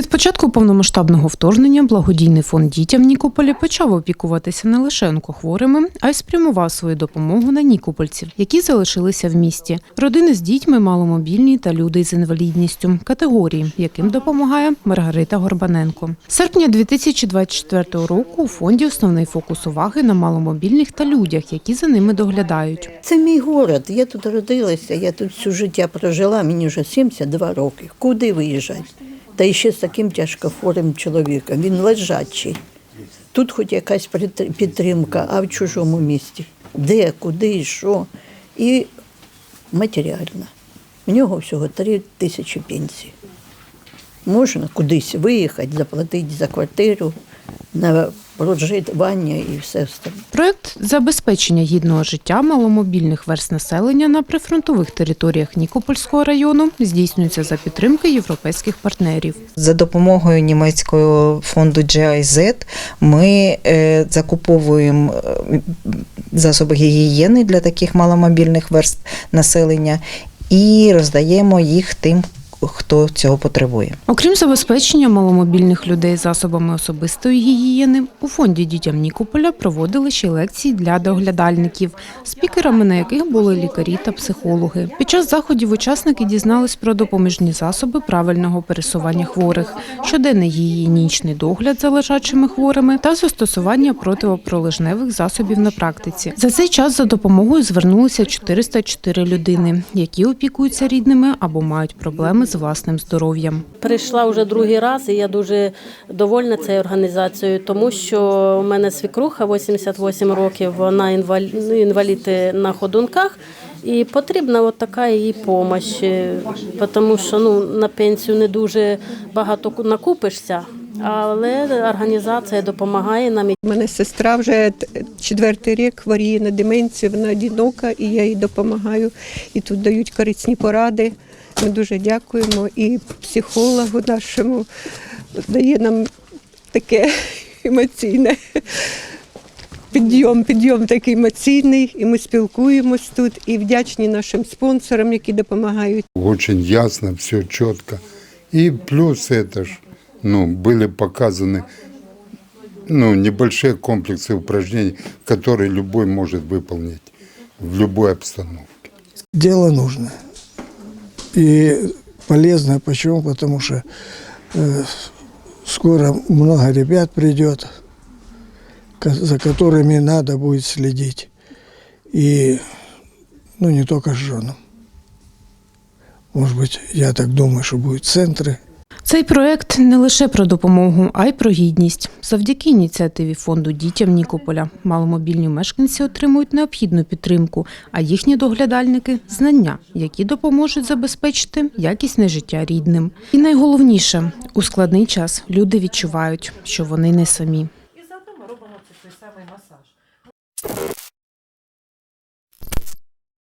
Від початку повномасштабного вторгнення благодійний фонд дітям Нікополі почав опікуватися не лише онкохворими, а й спрямував свою допомогу на нікопольців, які залишилися в місті. Родини з дітьми, маломобільні та люди з інвалідністю категорії, яким допомагає Маргарита Горбаненко. З серпня 2024 року у фонді основний фокус уваги на маломобільних та людях, які за ними доглядають. Це мій город. Я тут родилася, я тут всю життя прожила, мені вже 72 роки. Куди виїжджати? Та ще з таким тяжкохворим чоловіком. Він лежачий. Тут хоч якась підтримка, а в чужому місті. Де, куди, що. І матеріальна. В нього всього три тисячі пенсій. Можна кудись виїхати, заплатити за квартиру, на проживання і все остальне. Проект забезпечення гідного життя маломобільних верст населення на прифронтових територіях Нікопольського району здійснюється за підтримки європейських партнерів. За допомогою німецького фонду GIZ ми е, закуповуємо е, засоби гігієни для таких маломобільних верст населення і роздаємо їх тим, хто цього потребує. Окрім забезпечення маломобільних людей засобами особистої гігієни, у фонді дітям Нікополя проводили ще лекції для доглядальників, спікерами на яких були лікарі та психологи. Під час заходів учасники дізнались про допоміжні засоби правильного пересування хворих, щоденний гігієнічний догляд за лежачими хворими та застосування противопролежневих засобів на практиці. За цей час за допомогою звернулися 404 людини, які опікуються рідними або мають проблеми власним здоров'ям. Прийшла вже другий раз, і я дуже довольна цією організацією, тому що у мене свікруха 88 років, вона ну, інвалід на ходунках. І потрібна от така її допомога, тому що ну, на пенсію не дуже багато накупишся, але організація допомагає нам. У мене сестра вже четвертий рік хворіє на деменцію, вона одинока, і я їй допомагаю. І тут дають корисні поради. Ми дуже дякуємо. І психологу нашому дає нам таке емоційне. Підйом, підйом такий емоційний, і ми спілкуємось тут і вдячні нашим спонсорам, які допомагають. Очень ясно, все четко. И плюс это ж, ну, были показаны ну, небольшие комплексы упражнений, которые любой может выполнить в любой обстановке. Дело нужно. И полезно. Почему? Потому что э, скоро много ребят придет, за которыми надо будет следить. И ну, не только с женом. Может быть, я так думаю, что будут центры. Цей проект не лише про допомогу, а й про гідність. Завдяки ініціативі фонду дітям Нікополя маломобільні мешканці отримують необхідну підтримку, а їхні доглядальники знання, які допоможуть забезпечити якісне життя рідним. І найголовніше у складний час люди відчувають, що вони не самі. І заодно ми робимо цей самий масаж.